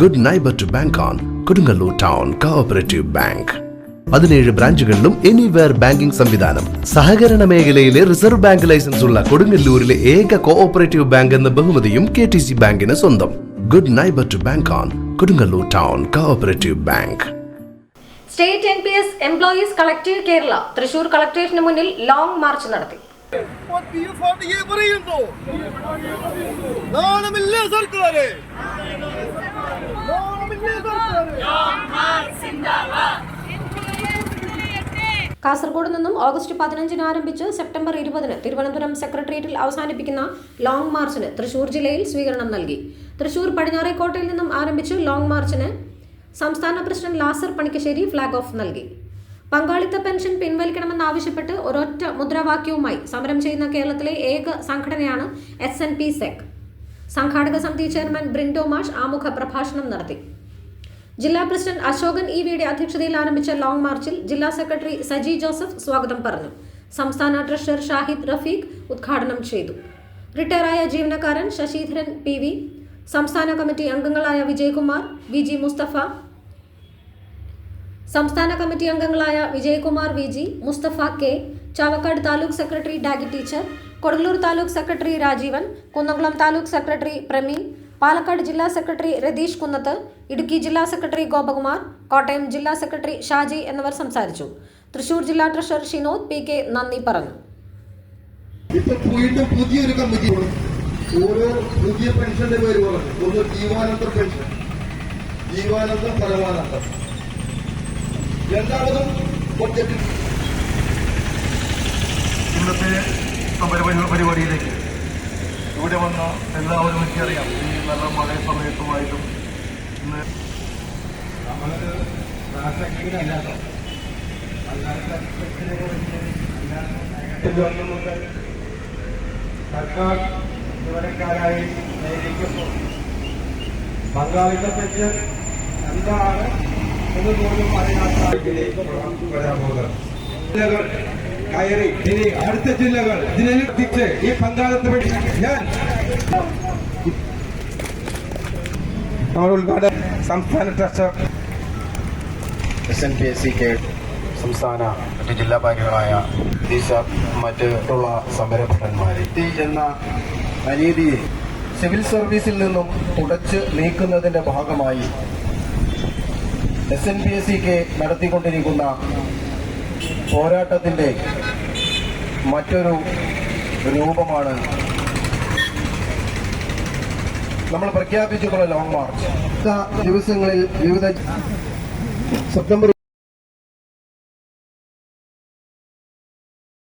Good neighbour to bank on Kodungallur town cooperative bank പതിനേഴ് ബ്രാഞ്ചുകളിലും anywhere banking സംവിധാനം. സഹകരണ മേഖലയിലെ റിസർവ് ബാങ്ക് ലൈസൻസ് ഉള്ള കൊടുങ്ങല്ലൂരിലെ ഏക കോഓപ്പറേറ്റീവ് ബാങ്ക് എന്ന ബഹുമതിയും കെ ടി സി ബാങ്കിന് സ്വന്തം. Good neighbour to bank on Kodungallur town cooperative bank state N P S employees collective Kerala Thrissur കളക്ടറേറ്റിന് മുന്നിൽ ലോങ് മാർച്ച് നടത്തി. നാണമില്ലേ സർക്കാരെ നാണമില്ലേ സർക്കാരെ. കാസർഗോഡ് നിന്നും ഓഗസ്റ്റ് പതിനഞ്ചിന് ആരംഭിച്ച് സെപ്റ്റംബർ ഇരുപതിന് തിരുവനന്തപുരം സെക്രട്ടേറിയറ്റിൽ അവസാനിപ്പിക്കുന്ന ലോങ് മാർച്ചിന് തൃശൂർ ജില്ലയിൽ സ്വീകരണം നൽകി. തൃശൂർ പടിഞ്ഞാറേക്കോട്ടയിൽ നിന്നും ആരംഭിച്ച് ലോങ് മാർച്ചിന് സംസ്ഥാന president Lazar Panikkassery flag off നൽകി. പങ്കാളിത്ത പെൻഷൻ പിൻവലിക്കണമെന്നാവശ്യപ്പെട്ട് ഒരൊറ്റ മുദ്രാവാക്യവുമായി സമരം ചെയ്യുന്ന കേരളത്തിലെ ഏക സംഘടനയാണ് എസ് എൻ പി സെക് സംഘാടക സമിതി ചെയർമാൻ ബ്രിൻഡോ മാഷ് ആമുഖ പ്രഭാഷണം നടത്തി. ജില്ലാ പ്രസിഡന്റ് അശോകൻ ഇ വിയുടെ അധ്യക്ഷതയിൽ ആരംഭിച്ച ലോങ് മാർച്ചിൽ ജില്ലാ സെക്രട്ടറി സജി ജോസഫ് സ്വാഗതം പറഞ്ഞു. സംസ്ഥാന ട്രഷറർ ഷാഹിദ് റഫീഖ് ഉദ്ഘാടനം ചെയ്തു. റിട്ടയറായ ജീവനക്കാരൻ ശശിധരൻ പി വി സംസ്ഥാന കമ്മിറ്റി അംഗങ്ങളായ വിജയകുമാർ വി ജി മുസ്തഫ സംസ്ഥാന കമ്മിറ്റി അംഗങ്ങളായ Vijayakumar V G Mustafa K Chavakkad taluk secretary Dagi teacher Kodungallur taluk secretary Rajeevan Kunnamkulam taluk secretary Prameen Palakkad ജില്ലാ സെക്രട്ടറി രതീഷ് കുന്നത്ത് ഇടുക്കി ജില്ലാ സെക്രട്ടറി ഗോപകുമാർ കോട്ടയം ജില്ലാ സെക്രട്ടറി ഷാജി എന്നിവർ സംസാരിച്ചു. തൃശൂർ ജില്ലാ ട്രഷറർ ഷിനോദ് പി കെ നന്ദി പറഞ്ഞു. പുതിയൊരു കമ്മിറ്റി ഓരോ പുതിയ പേര് ജീവാനന്ദ പെൻഷൻ പരമാനന്ദം രണ്ടാമതും ഇന്നത്തെ സമര പരി- പരിപാടിയിലേക്ക് ഇവിടെ വന്ന എല്ലാവരും എനിക്കറിയാം. ഈ നല്ല മഴ സമയത്തുമായിട്ടും ഇന്ന് സർക്കാർ ജീവനക്കാരായി നിയമിക്കുന്നു പങ്കാളിത്ത പെൻഷൻ എന്താണ് എന്ന് പോലും അറിയാത്ത വരാൻ പോകുന്നത്. കയറി. ഇനി അടുത്ത ജില്ലകൾ ഇതിനെത്തിച്ച് ഈ പങ്കാളിത്ത ഞാൻ നമ്മൾ ഉദ്ഘാടനം സംസ്ഥാന treasurer S N P S C K സംസ്ഥാന മറ്റ് ജില്ലാ ഭാര്യകളായ ദിശ മറ്റുള്ള സമരഭടന്മാർ എന്ന അനീതിയെ സിവിൽ സർവീസിൽ നിന്നും തുടച്ച് നീക്കുന്നതിന്റെ ഭാഗമായി S N P S C K നടത്തിക്കൊണ്ടിരിക്കുന്ന പോരാട്ടത്തിന്റെ മറ്റൊരു രൂപമാണ് നമ്മൾ പ്രഖ്യാപിച്ചിട്ടുള്ള ലോങ് മാർച്ച് ദിവസങ്ങളിൽ വിവിധ സെപ്റ്റംബർ